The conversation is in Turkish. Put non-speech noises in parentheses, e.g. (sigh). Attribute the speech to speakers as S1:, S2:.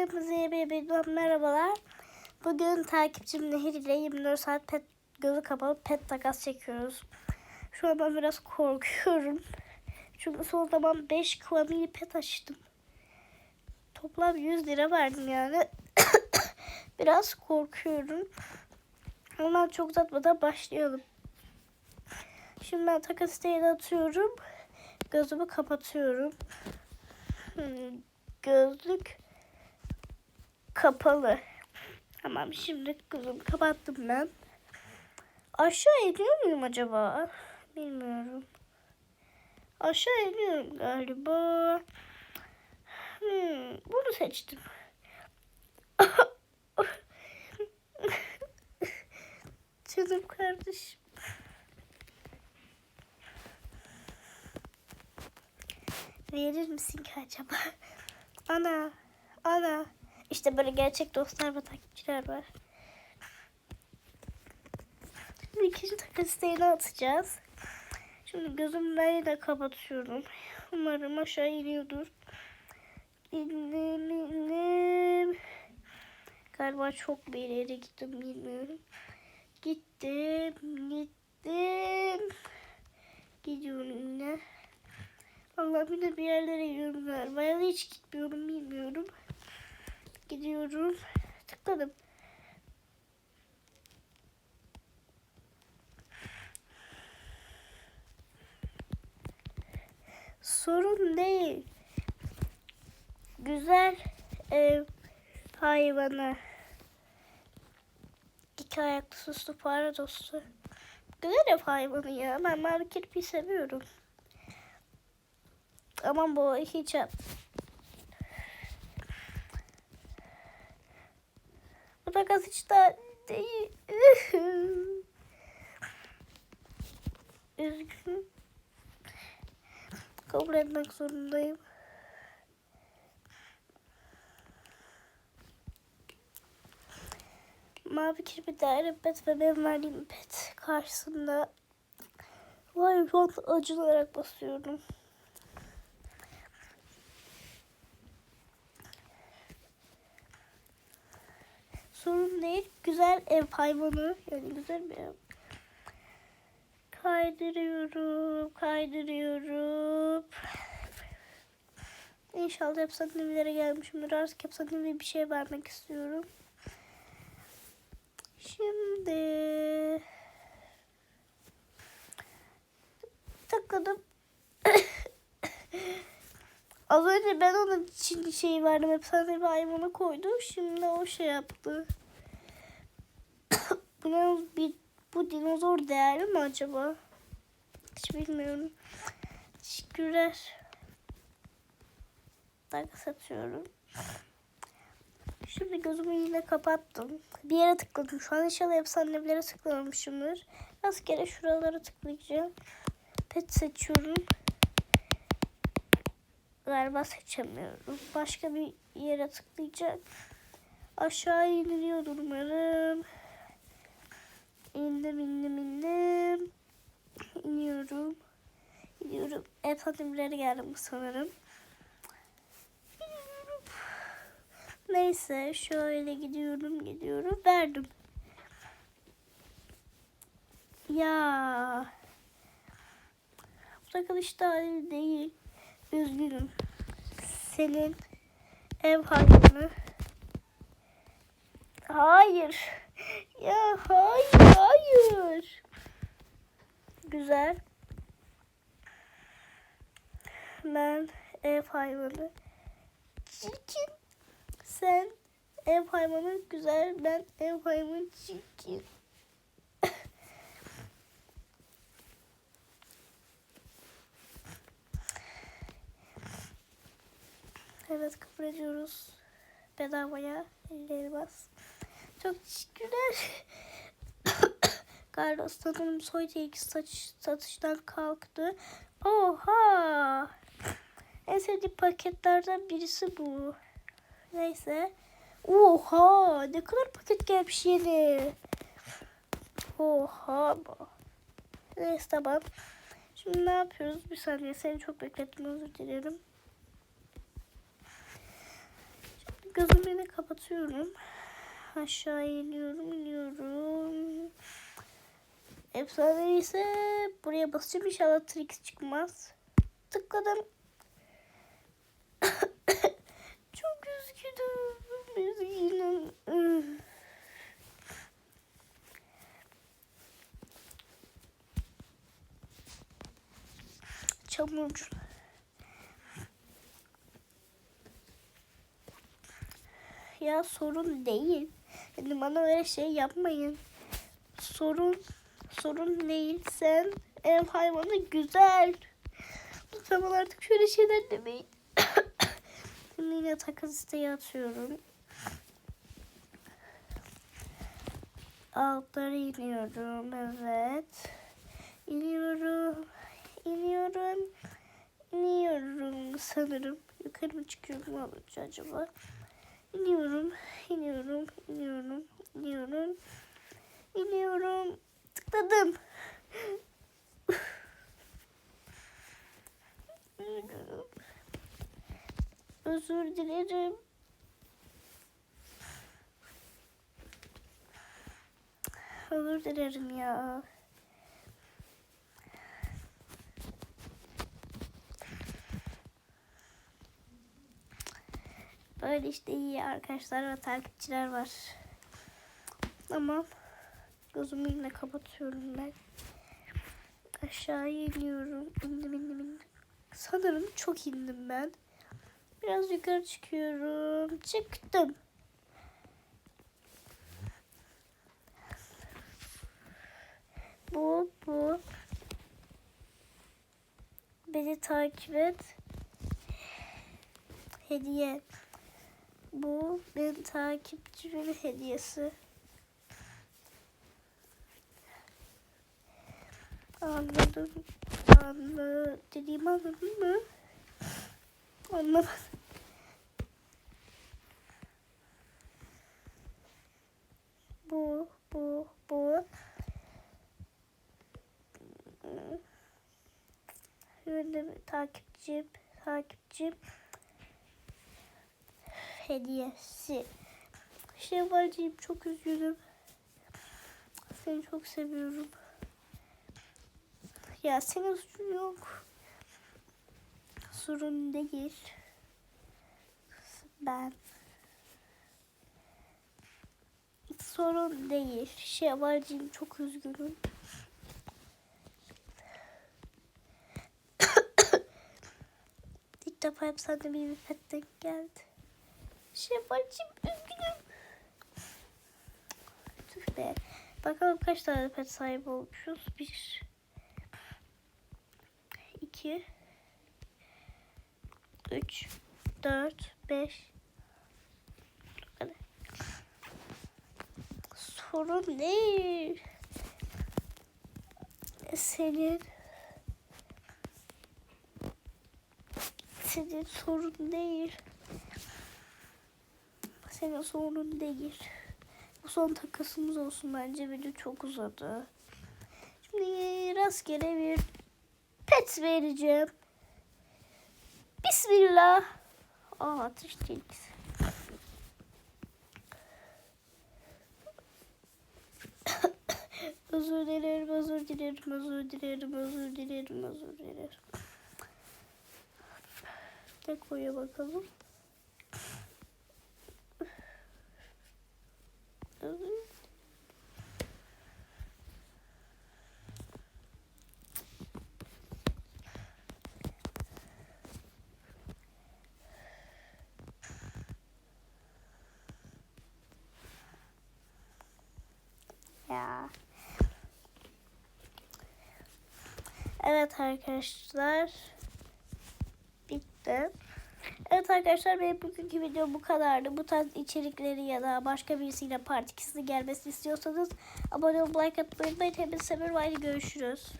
S1: Hepinize bir merhabalar. Bugün takipçim Nehir ile 24 saat pet gözü kapalı pet takas çekiyoruz. Şu an ben biraz korkuyorum. Çünkü son zaman 5 klavye pet açtım. Toplam 100 lira verdim yani. (coughs) biraz korkuyorum. Hemen çok uzatmadan başlayalım. Şimdi ben takas isteğini atıyorum. Gözümü kapatıyorum. Hmm, gözlük kapalı. Tamam şimdi gözümü kapattım ben. Aşağı iniyor muyum acaba? Bilmiyorum. Aşağı iniyorum galiba. Hmm, bunu seçtim. (laughs) Canım kardeşim. Verir misin ki acaba? Ana, ana. İşte böyle gerçek dostlar ve takipçiler var. Şimdi ikinci isteğini atacağız. Şimdi gözümleri de kapatıyorum. Umarım aşağı iniyordur. İndim, indim. Galiba çok bir ileri gittim bilmiyorum. Gittim, gittim. Gidiyorum yine. Allah bir de bir yerlere gidiyorum galiba. Ya hiç gitmiyorum bilmiyorum. Gidiyorum. Tıkladım. Sorun değil. Güzel ev hayvanı. İki ayaklı suslu fare dostu. Güzel ev hayvanı ya. Ben mavi kirpiyi seviyorum. Aman bu hiç yap. Da gaz hiç daha değil. Üzgün. Kabul etmek zorundayım. Mavi kirpi daire pet ve benim verdiğim pet karşısında Vay şu an acılarak basıyorum. Sorun değil. Güzel ev hayvanı. Yani güzel bir ev. Kaydırıyorum. Kaydırıyorum. İnşallah efsanelilere gelmişimdir. Artık efsanevi bir şey vermek istiyorum. Şimdi tıkladım. (coughs) Az önce ben onun için şey verdim. Efsanevi hayvanı koydu. Şimdi o şey yaptı. (coughs) bu, bir, bu dinozor değerli mi acaba? Hiç bilmiyorum. Teşekkürler. Dakika satıyorum. Şimdi gözümü yine kapattım. Bir yere tıkladım. Şu an inşallah efsanelere tıklamamışımdır. Rastgele şuralara tıklayacağım. Pet seçiyorum. Galiba seçemiyorum. Başka bir yere tıklayacağım. Aşağı iniliyordur umarım. İndim indim indim. İniyorum. İniyorum. Efsanelere geldim sanırım. İniyorum. Neyse şöyle gidiyorum gidiyorum. Verdim. Ya. Bu arkadaş adil değil. Üzgünüm. Senin ev hayvanı. Hayır. Ya hayır hayır. Güzel. Ben ev hayvanı. Çirkin. Sen ev hayvanı güzel. Ben ev hayvanı çirkin. Evet kabul ediyoruz. Bedavaya 50 elmas. Çok teşekkürler. (coughs) Carlos sanırım soy ilk saç, satıştan kalktı. Oha! En sevdiğim paketlerden birisi bu. Neyse. Oha! Ne kadar paket gelmiş yeni. Oha. Neyse tamam. Şimdi ne yapıyoruz? Bir saniye seni çok beklettim özür dilerim. Gözümü kapatıyorum. Aşağı iniyorum, iniyorum. Efsane ise buraya basacağım inşallah trix çıkmaz. Tıkladım. (coughs) Çok üzgünüm. Üzgünüm. Çamur. Ya sorun değil. Yani bana öyle şey yapmayın. Sorun sorun değil. Sen ev hayvanı güzel. Lütfen artık şöyle şeyler demeyin. (coughs) Şimdi yine takas isteği atıyorum. Altlara iniyorum. Evet. İniyorum. İniyorum. İniyorum sanırım. Yukarı mı çıkıyorum ne acaba? İniyorum, iniyorum, iniyorum, iniyorum, iniyorum. Tıkladım. Özür dilerim. Özür dilerim ya. Böyle işte iyi arkadaşlar ve takipçiler var. Tamam. Gözümü yine kapatıyorum ben. Aşağı iniyorum. İndim indim indim. Sanırım çok indim ben. Biraz yukarı çıkıyorum. Çıktım. Bu bu. Beni takip et. Hediye. Bu benim takipçimin hediyesi. Anladım. Anladım. Dediğimi anladın mı? Anlamadım. Bu, bu, bu. Şöyle takipçim, takipçim hediyesi. Şevvalciğim çok üzgünüm. Seni çok seviyorum. Ya senin suçun yok. Sorun değil. Ben. Sorun değil. Şevvalciğim çok üzgünüm. (coughs) İlk defa hep sende bir pet denk geldi. Şevvalciğim üzgünüm. Tüh be. Bakalım kaç tane pet sahibi olmuşuz. Bir. iki, Üç. Dört. Beş. Sorun değil. Senin senin sorun değil. Senin sorun değil. Bu son takasımız olsun bence. Video çok uzadı. Şimdi rastgele bir pet vereceğim. Bismillah. Aa atış tilkisi. (coughs) özür dilerim, özür dilerim, özür dilerim, özür dilerim, özür dilerim. Dekoya bakalım. Özür Ya. Evet arkadaşlar. Bitti. Evet arkadaşlar benim bugünkü video bu kadardı. Bu tarz içerikleri ya da başka birisiyle part 2'sini gelmesini istiyorsanız abone olup like atmayı unutmayın. Hepinizi seviyorum. Haydi görüşürüz.